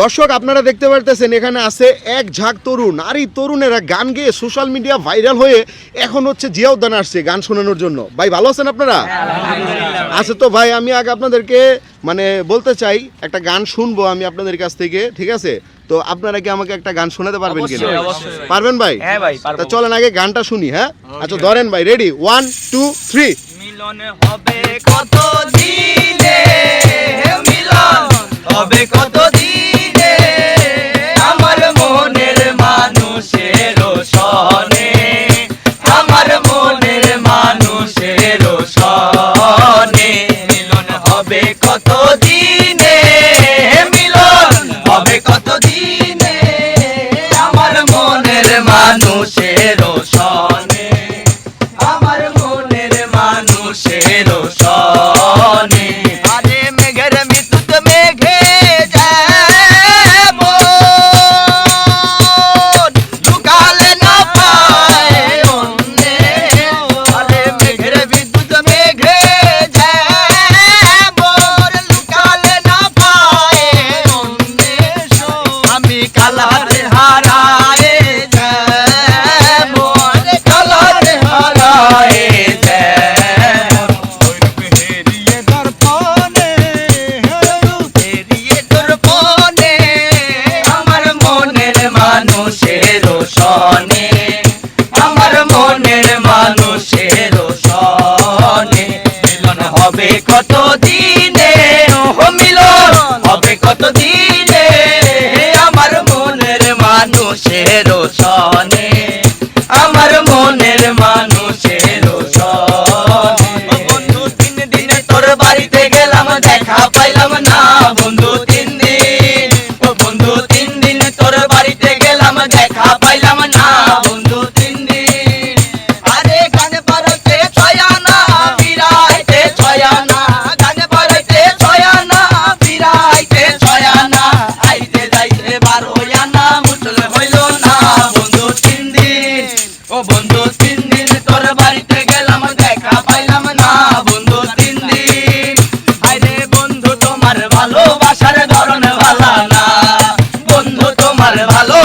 দর্শক আপনারা দেখতে পারতেছেন এখানে আছে এক ঝাঁক তরুণ। আর এই তরুণেরা গান গেয়ে সোশ্যাল মিডিয়া ভাইরাল হয়ে এখন হচ্ছে জিয়া উদ্যান আসছে গান শোনানোর জন্য। ভাই ভালো আছেন আপনারা? আচ্ছা তো ভাই আমি আগে আপনাদেরকে মানে বলতে চাই একটা গান শুনব আমি আপনাদের কাছ থেকে ঠিক আছে? তো আপনারা কি আমাকে একটা গান শোনাতে পারবেন কিনা? অবশ্যই। পারবেন ভাই? হ্যাঁ। তা চলেন আগে গানটা শুনি হ্যাঁ? আচ্ছা ধরেন ভাই রেডি ওয়ান টু থ্রি মিলন হবে কত দিন? কতদিনে মিলন? হবে কতদিনে ও বন্ধু, তিন দিন তোর বাড়িতে গেলাম, দেখা পাইলাম না। বন্ধু, তিন দিন আরে বন্ধু, তোমার ভালোবাসার ধরন ভালো না। বন্ধু, তোমার ভালো